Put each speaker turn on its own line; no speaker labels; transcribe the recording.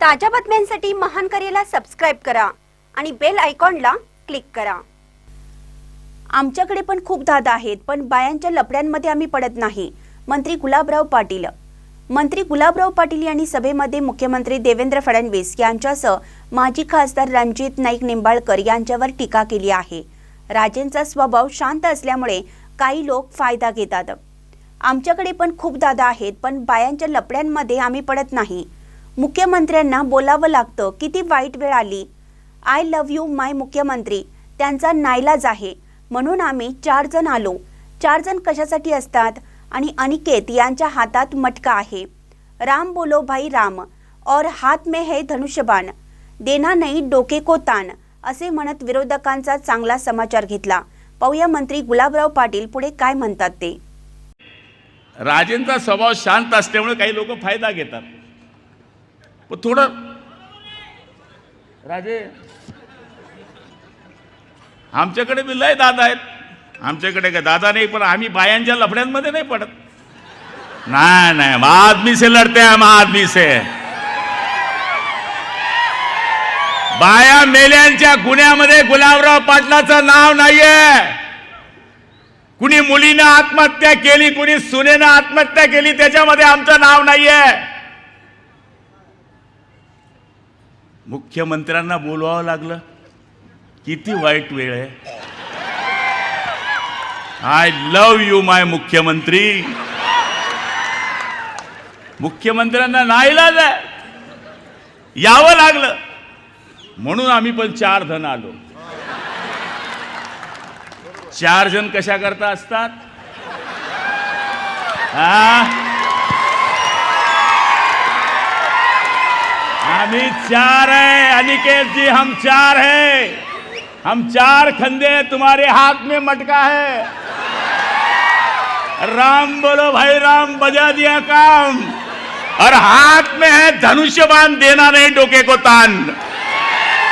ताज्या बातम्यांसाठी महान करेला सबस्क्राईब करा आणि बेल आयकॉनला क्लिक करा. आमच्याकडे पण खूप दादा आहेत पण बायांच्या लपड्यांमध्ये आम्ही पडत नाही मंत्री गुलाबराव पाटील. मंत्री गुलाबराव पाटील यांनी सभेमध्ये मुख्यमंत्री देवेंद्र फडणवीस यांच्यासह माजी खासदार रणजित नाईक निंबाळकर यांच्यावर टीका केली आहे. राजेंचा स्वभाव शांत असल्यामुळे काही लोक फायदा घेतात. आमच्याकडे पण खूप दादा आहेत पण बायांच्या लपड्यांमध्ये आम्ही पडत नाही मुख्यमंत्र्यांना बोलावं लागतं. किती वाईट वेळ आली. आय लव्ह यू माय मुख्यमंत्री. त्यांचा नाईलाज आहे म्हणून आम्ही चार जण आलो. चार जण कशासाठी असतात? आणि अनिकेत यांच्या हातात मटका आहे. राम बोलो भाई राम. और हात में है धनुष्यबाण. देना नाही डोके को ताण असे म्हणत विरोधकांचा चांगला समाचार घेतला. पाहूया मंत्री गुलाबराव पाटील पुढे काय म्हणतात ते.
राजेंचा स्वभाव शांत असल्यामुळे काही लोक फायदा घेतात. पण थोडं राजे. आमच्याकडे बी लय दादा आहेत. आमच्याकडे काय दादा नाही पण आम्ही बायांच्या लफड्यांमध्ये नाही पडत. नाही नाही हम आदमी से लढते हम आदमी से. बाया मेल्यांच्या गुन्ह्यामध्ये गुलाबराव पाटलाचं नाव नाहीये. कुणी मुलीनं आत्महत्या केली कुणी सुनेनं आत्महत्या केली त्याच्यामध्ये आमचं नाव नाहीये. मुख्यमंत्र्यांना बोलवावं लागलं? किती वाईट वेळ आहे. आय लव यू माय मुख्यमंत्री. मुख्यमंत्र्यांना नाही आहे यावं लागलं. म्हणून आम्ही पण चार जण आलो. चार जण कशा करता असतात? आम्ही चार है, अनिकेत जी, हम चार हैं। हम चार खंदे तुम्हारे हाथ में मटका है। राम बोलो भाई, राम, बजा दिया काम। और हाथ में है धनुष्य बाँध देना नहीं डोके को तान।